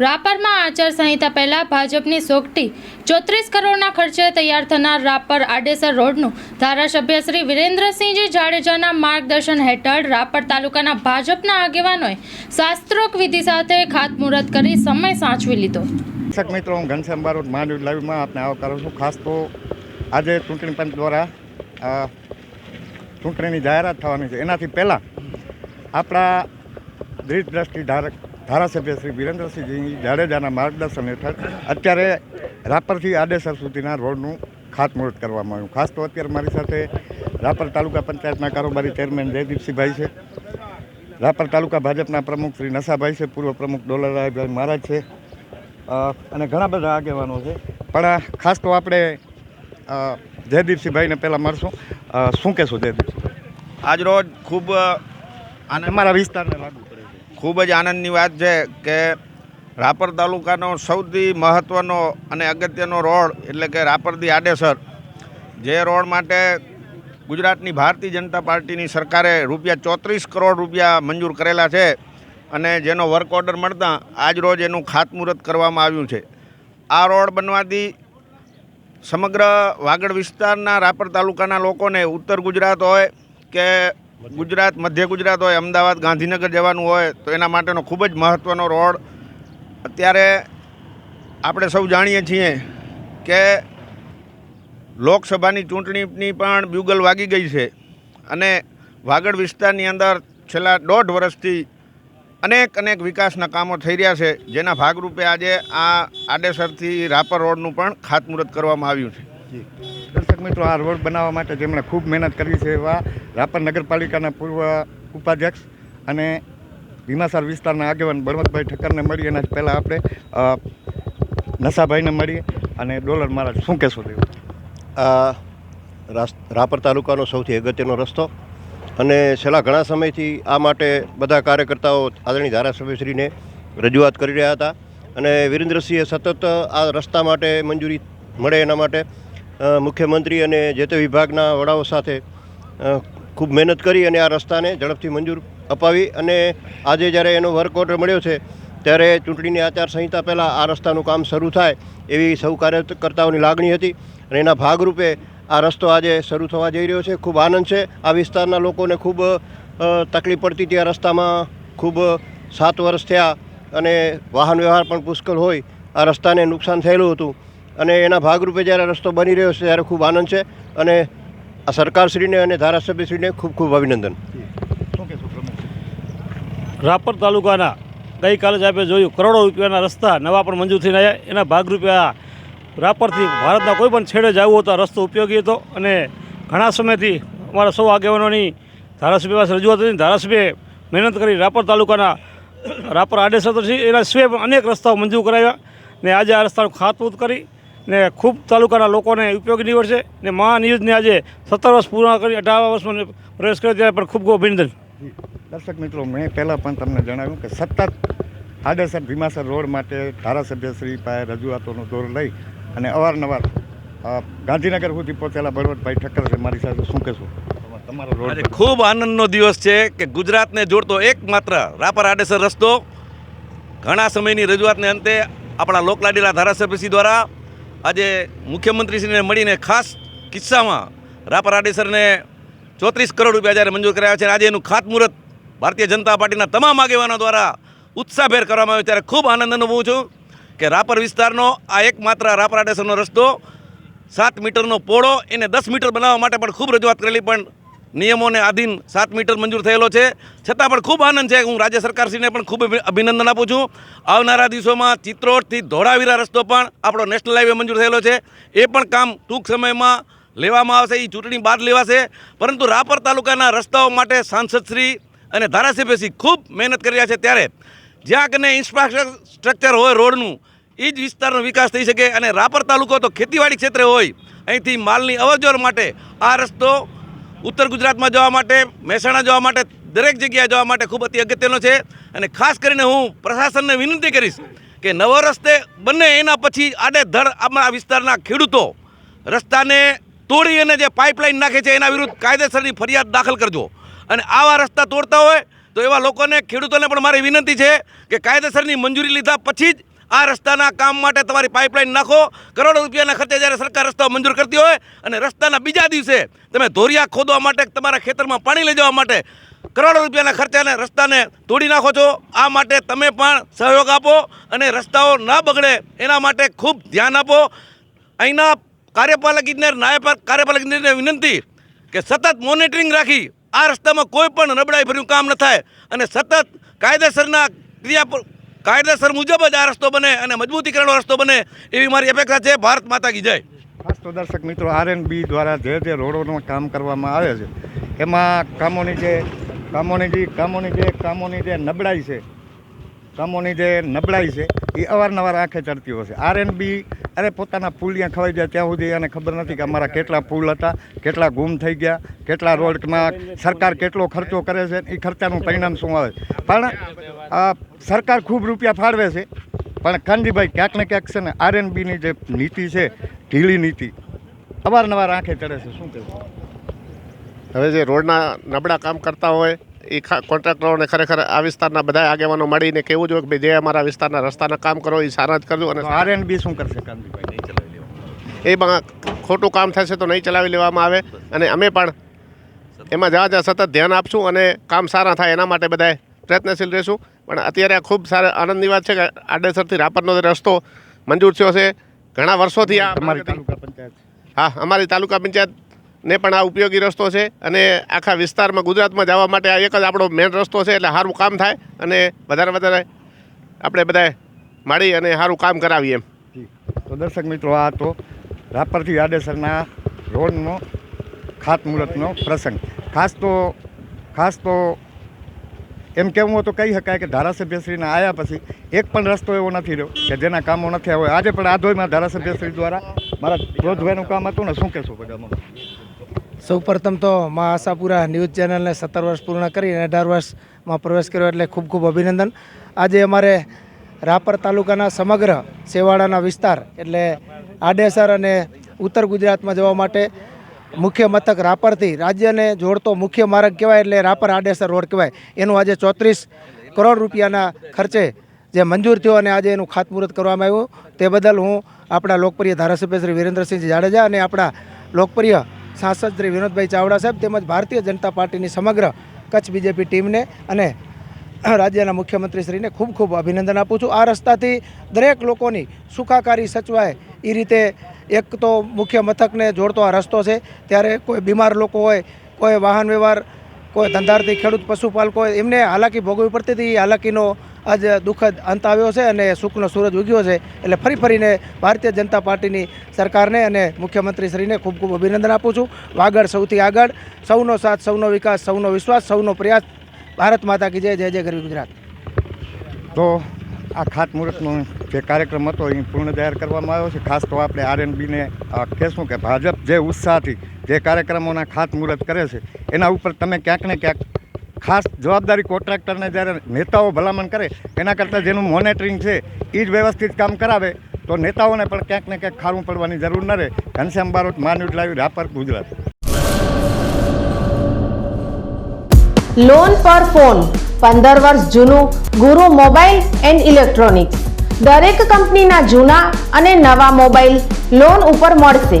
રાપરમાં આચારસંહિતા પહેલા ભાજપની સોગટી ચોત્રીસ કરોડના ખર્ચે તૈયાર થનાર રાપર આડેસર રોડનું ધારાસભ્ય શ્રી વિરેન્દ્રસિંહજી જાડેજાના માર્ગદર્શન હેઠળ રાપર તાલુકાના ભાજપના આગેવાનોએ શાસ્ત્રોક વિધિ સાથે ખાતમુહૂર્ત કરી સમય સાચવી લીધો. શિક્ષક મિત્રો, હું ઘનશ્યામ બારોટ, માંડવી લાઈવમાં આપને આવકારું છું. ખાસ તો આજે ચૂંટણી પંચ દ્વારા ચૂંટણીની જાહેરાત થવાની છે. એનાથી પહેલાં આપણા દ્રષ્ટિ ધારક ધારાસભ્ય શ્રી વિરેન્દ્રસિંહજી જાડેજાના માર્ગદર્શન હેઠળ અત્યારે રાપરથી આડેસર સુધીના રોડનું ખાતમુહૂર્ત કરવામાં આવ્યું. ખાસ તો અત્યારે મારી સાથે રાપર તાલુકા પંચાયતના કારોબારી ચેરમેન જયદીપસિંહભાઈ છે. રાપર તાલુકા ભાજપના પ્રમુખ શ્રી નશાભાઈ છે પૂર્વ પ્રમુખ ડોલરરાયભાઈ મહારાજ છે અને ઘણા બધા આગેવાનો છે. પણ ખાસ તો આપણે જયદીપસિંહભાઈને પહેલાં મળશું શું કહેશો જયદીપસિંહ આજરોજ ખૂબ આનંદ અમારા વિસ્તારને લાગુ. ખૂબ જ આનંદની વાત છે કે રાપર તાલુકાનો સૌથી મહત્ત્વનો અને અગત્યનો રોડ એટલે કે રાપરથી આડેસર, જે રોડ માટે ગુજરાતની ભારતીય જનતા પાર્ટીની સરકારે રૂપિયા ચોત્રીસ કરોડ રૂપિયા મંજૂર કરેલા છે અને જેનો વર્ક ઓર્ડર મળતા આજ રોજ એનું ખાતમુહૂર્ત કરવામાં આવ્યું છે. આ રોડ બનવાથી સમગ્ર વાગડ વિસ્તારના રાપર તાલુકાના લોકોને ઉત્તર ગુજરાત હોય કે ગુજરાત, મધ્ય ગુજરાત હોય, અમદાવાદ, ગાંધીનગર જવાનું હોય, તો એના માટેનો ખૂબ જ મહત્ત્વનો રોડ. અત્યારે આપણે સૌ જાણીએ છીએ કે લોકસભાની ચૂંટણીની પણ બ્યુગલ વાગી ગઈ છે અને વાગડ વિસ્તારની અંદર છેલ્લા દોઢ વર્ષથી અનેક અનેક વિકાસના કામો થઈ રહ્યા છે, જેના ભાગરૂપે આજે આ આડેસરથી રાપર રોડનું પણ ખાતમુહૂર્ત કરવામાં આવ્યું છે. મિત્રો આ રોડ બનાવવા માટે જેમણે ખૂબ મહેનત કરી છે એવા રાપર નગરપાલિકાના પૂર્વ ઉપાધ્યક્ષ અને ભીમાસર વિસ્તારના આગેવાન બળવંતભાઈ ઠક્કરને મળી એના પહેલાં આપણે નશાભાઈને મળીએ અને ડોલર મહારાજ, શું કહેશો રાસ- રાપર તાલુકાનો સૌથી અગત્યનો રસ્તો અને છેલ્લા ઘણા સમયથી આ માટે બધા કાર્યકર્તાઓ આદરણીય ધારાસભ્યશ્રીને રજૂઆત કરી રહ્યા હતા અને વિરેન્દ્રસિંહે સતત આ રસ્તા માટે મંજૂરી મળે એના માટે મુખ્યમંત્રી અને જે તે વિભાગના વડાઓ સાથે ખૂબ મહેનત કરી અને આ રસ્તાને ઝડપથી મંજૂર અપાવી અને આજે જ્યારે એનો વર્ક ઓર્ડર મળ્યો છે, ત્યારે ચૂંટણીની આચારસંહિતા પહેલાં આ રસ્તાનું કામ શરૂ થાય એવી સૌ કાર્યકર્તાઓની લાગણી હતી અને એના ભાગરૂપે આ રસ્તો આજે શરૂ થવા જઈ રહ્યો છે. ખૂબ આનંદ છે. આ વિસ્તારના લોકોને ખૂબ તકલીફ પડતી હતી આ રસ્તામાં. ખૂબ સાત વર્ષ થયા અને વાહન વ્યવહાર પણ પુષ્કળ હોય. આ રસ્તાને નુકસાન થયેલું હતું. અને એના ભાગરૂપે જ્યારે રસ્તો બની રહ્યો છે ત્યારે ખૂબ આનંદ છે અને આ સરકારશ્રીને અને ધારાસભ્યશ્રીને ખૂબ ખૂબ અભિનંદન. રાપર તાલુકાના ગઈકાલે જ આપણે જોયું કરોડો રૂપિયાના રસ્તા નવા પણ મંજૂર થઈને આવ્યા. એના ભાગરૂપે આ રાપરથી ભારતના કોઈ પણ છેડે જવું હતો આ રસ્તો ઉપયોગી હતો અને ઘણા સમયથી અમારા સૌ આગેવાનોની ધારાસભ્ય પાસે રજૂઆત હતી. ધારાસભ્યએ મહેનત કરી રાપર તાલુકાના રાપર આડેસર તો છે એના સિવાય પણ અનેક રસ્તાઓ મંજૂર કરાવ્યા ને આજે આ રસ્તાનું ખાતમુહૂર્ત કરી ને ખૂબ તાલુકાના લોકોને ઉપયોગી નીવડશે ને મહાનિયુઝને આજે સત્તર વર્ષ પૂર્ણ કરી અઢાર વર્ષમાં પ્રવેશ કર્યો ત્યારે પણ ખૂબ ખૂબ અભિનંદન. દર્શક મિત્રો મેં પહેલાં પણ તમને જણાવ્યું કે સતત આડેસર ભીમાસર રોડ માટે ધારાસભ્યશ્રી પાસે રજૂઆતોનો દોર લઈ અને અવારનવાર ગાંધીનગર સુધી પહોંચેલા બળવંતભાઈ ઠક્કર છે મારી સાથે. શું કહેશું? તમારો રોડ આજે ખૂબ આનંદનો દિવસ છે કે ગુજરાતને જોડતો એકમાત્ર રાપર આડેસર રસ્તો. ઘણા સમયની રજૂઆતને અંતે આપણા લોકલાડીલા ધારાસભ્યશ્રી દ્વારા આજે મુખ્યમંત્રીશ્રીને મળીને ખાસ કિસ્સામાં રાપર આડેસરને ચોત્રીસ કરોડ રૂપિયા જ્યારે મંજૂર કરાયા છે આજે એનું ખાતમુહૂર્ત ભારતીય જનતા પાર્ટીના તમામ આગેવાનો દ્વારા ઉત્સાહભેર કરવામાં આવ્યું ત્યારે ખૂબ આનંદ અનુભવું છું કે રાપર વિસ્તારનો આ એકમાત્ર રાપર આડેસરનો રસ્તો સાત મીટરનો પોળો એને દસ મીટર બનાવવા માટે પણ ખૂબ રજૂઆત કરેલી પણ નિયમોને આધીન સાત મીટર મંજૂર થયેલો છે. છતાં પણ ખૂબ આનંદ છે. હું રાજ્ય સરકારશ્રીને પણ ખૂબ અભિનંદન આપું છું. આવનારા દિવસોમાં ચિત્રોડથી ધોળાવીરા રસ્તો પણ આપણો નેશનલ હાઈવે મંજૂર થયેલો છે. એ પણ કામ ટૂંક સમયમાં લેવામાં આવશે. એ ચૂંટણી બાદ લેવાશે. પરંતુ રાપર તાલુકાના રસ્તાઓ માટે સાંસદશ્રી અને ધારાસભ્યશ્રી ખૂબ મહેનત કરી રહ્યા છે. ત્યારે જ્યાં કને ઇન્ફ્રાસ્ટ્રક્ચર હોય રોડનું એ જ વિસ્તારનો વિકાસ થઈ શકે. અને રાપર તાલુકો તો ખેતીવાડી ક્ષેત્રે હોય. અહીંથી માલની અવરજવર માટે આ રસ્તો ઉત્તર ગુજરાતમાં જવા માટે, મહેસાણા જવા માટે, દરેક જગ્યાએ જવા માટે ખૂબ અતિ અગત્યનો છે. અને ખાસ કરીને હું પ્રશાસનને વિનંતી કરીશ કે નવો રસ્તે બંને એના પછી આડેધડ આપણા વિસ્તારના ખેડૂતો રસ્તાને તોડી અને જે પાઇપલાઇન નાખે છે એના વિરુદ્ધ કાયદેસરની ફરિયાદ દાખલ કરજો. અને આવા રસ્તા તોડતા હોય તો એવા લોકોને, ખેડૂતોને પણ મારી વિનંતી છે કે કાયદેસરની મંજૂરી લીધા પછી જ આ રસ્તાના કામ માટે તમારી પાઇપલાઇન નાખો. કરોડો રૂપિયાના ખર્ચે જ્યારે સરકાર રસ્તાઓ મંજૂર કરતી હોય અને રસ્તાના બીજા દિવસે તમે ધોરિયા ખોદવા માટે તમારા ખેતરમાં પાણી લઈ જવા માટે કરોડો રૂપિયાના ખર્ચાને રસ્તાને તોડી નાખો છો. આ માટે તમે પણ સહયોગ આપો અને રસ્તાઓ ના બગડે એના માટે ખૂબ ધ્યાન આપો. અહીંના કાર્યપાલક ઇજનેર, નાયબ કાર્યપાલક ઇજનેરને વિનંતી કે સતત મોનિટરિંગ રાખી આ રસ્તામાં કોઈ પણ નબળાઈ ભર્યું કામ ન થાય અને સતત કાયદેસરના ક્રિયા કાયદેસર મુજબ જ આ રસ્તો બને અને મજબૂતીકરણનો રસ્તો બને એવી મારી અપેક્ષા છે. ભારત માતા કી જય. ખાસ તો દર્શક મિત્રો આર એન બી દ્વારા જે જે રોડોનું કામ કરવામાં આવે છે, એમાં કામોની જે કામોની જે કામોની જે કામોની જે નબળાઈ છે, કામોની જે નબળાઈ છે એ અવારનવાર આંખે ચડતી હોય છે. આર એન બી અરે પોતાના પુલ ત્યાં ખવાઈ જાય ત્યાં સુધી એને ખબર નથી કે અમારા કેટલા પુલ હતા, કેટલા ગુમ થઈ ગયા, કેટલા રોડમાં સરકાર કેટલો ખર્ચો કરે છે, એ ખર્ચાનું પરિણામ શું આવે? પણ સરકાર ખૂબ રૂપિયા ફાળવે છે, પણ કાનજીભાઈ ક્યાંક ને ક્યાંક છે ને આર બીની જે નીતિ છે, ઢીલી નીતિ, અવારનવાર આંખે ચડે છે. શું કહેવું? હવે જે રોડના નબળા કામ કરતા હોય એ કોન્ટ્રાક્ટરોને ખરેખર આ વિસ્તારના બધા આગેવાનો મળીને કેવું જોઈએ કે ભાઈ જે અમારા વિસ્તારના રસ્તાના કામ કરો એ સારા જ કરજો અને આર એન બી શું કરશે એ ખોટું કામ થશે તો નહીં ચલાવી લેવામાં આવે અને અમે પણ એમાં જ્યાં જ્યાં સતત ધ્યાન આપશું અને કામ સારા થાય એના માટે બધાએ પ્રયત્નશીલ રહીશું. પણ અત્યારે આ ખૂબ સારા આનંદની વાત છે કે આડેસરથી રાપરનો રસ્તો મંજૂર થયો છે ઘણા વર્ષોથી આ અમારી તાલુકા પંચાયત હા અમારી તાલુકા પંચાયતને પણ આ ઉપયોગી રસ્તો છે અને આખા વિસ્તારમાં ગુજરાતમાં જવા માટે આ એક જ આપણો મેઇન રસ્તો છે એટલે સારું કામ થાય અને વધારે વધારે આપણે બધાએ માળી અને સારું કામ કરાવીએ એમ. તો દર્શક મિત્રો, આ તો રાપરથી આડેસરના રોડનો ખાતમુહૂર્તનો પ્રસંગ. ખાસ તો ખાસ તો એમ કહેવું તો કહી શકાય કે ધારાસભ્યશ્રીના આવ્યા પછી એક પણ રસ્તો એવો નથી રહ્યો કે જેના કામો નથી આવ્યો. આજે પણ આધોઈમાં ધારાસભ્યશ્રી દ્વારા મારા રોજભાઈનું કામ હતું ને, શું કહેશો બધામાં? સૌપ્રથમ તો મા આશાપુરા ન્યૂઝ ચેનલને સત્તર વર્ષ પૂર્ણ કરી અને અઢાર વર્ષમાં પ્રવેશ કર્યો એટલે ખૂબ ખૂબ અભિનંદન. આજે અમારે રાપર તાલુકાના સમગ્ર સેવાડાના વિસ્તાર એટલે આડેસર અને ઉત્તર ગુજરાતમાં જવા માટે મુખ્ય મથક રાપરથી રાજ્યને જોડતો મુખ્ય માર્ગ કહેવાય એટલે રાપર આડેસર રોડ કહેવાય. એનું આજે ચોત્રીસ કરોડ રૂપિયાના ખર્ચે જે મંજૂર થયો અને આજે એનું ખાતમુહૂર્ત કરવામાં આવ્યું. તે બદલ હું આપણા લોકપ્રિય ધારાસભ્ય શ્રી વિરેન્દ્રસિંહ જાડેજા અને આપણા લોકપ્રિય સાંસદ શ્રી વિનોદભાઈ ચાવડા સાહેબ તેમજ ભારતીય જનતા પાર્ટીની સમગ્ર કચ્છ બીજેપી ટીમને અને રાજ્યના મુખ્યમંત્રીશ્રીને ખૂબ ખૂબ અભિનંદન આપું છું. આ રસ્તાથી દરેક લોકોની સુખાકારી સચવાય એ રીતે એક તો મુખ્ય મથકને જોડતો આ રસ્તો છે. ત્યારે કોઈ બીમાર લોકો હોય, કોઈ વાહન વ્યવહાર કોઈ ધંધાર્થી ખેડૂત પશુપાલકો એમને હાલાકી ભોગવવી પડતી હતી. એ હાલાકીનો આજ દુઃખદ અંત આવ્યો છે અને સુખનો સૂરજ ઉગ્યો છે. એટલે ફરી ફરીને ભારતીય જનતા પાર્ટીની સરકારને અને મુખ્યમંત્રીશ્રીને ખૂબ ખૂબ અભિનંદન આપું છું. વાગડ સૌથી આગળ. સૌનો સાથ, સૌનો વિકાસ, સૌનો વિશ્વાસ, સૌનો પ્રયાસ. ભારત માતા કી જય જય જય ગરવી ગુજરાત. તો આ ખાતમુહૂર્તનો જે કાર્યક્રમ હતો, એ પૂર્ણ જાહેર કરવામાં આવ્યો છે. ખાસ તો આપણે આર એન બીને કહેશું કે ભાજપ જે ઉત્સાહથી જે કાર્યક્રમોના ખાતમુહૂર્ત કરે છે, એના ઉપર તમે ક્યાંક ને ક્યાંક ખાસ જવાબદારી કોન્ટ્રાક્ટરને જ્યારે નેતાઓ ભલામણ કરે, એના કરતાં જેનું મોનિટરિંગ છે એ જ વ્યવસ્થિત કામ કરાવે, તો નેતાઓને પણ ક્યાંક ને ક્યાંક ખારું પડવાની જરૂર ન રહે. ઘનશ્યામ બારોટ માન્યુટ લાવી રાપર, ગુજરાત. લોન પર ફોન પંદર વર્ષ જૂનું, ગુરુ મોબાઈલ એન્ડ ઇલેક્ટ્રોનિક્સ. દરેક કંપનીના જૂના અને નવા મોબાઈલ લોન ઉપર મળશે.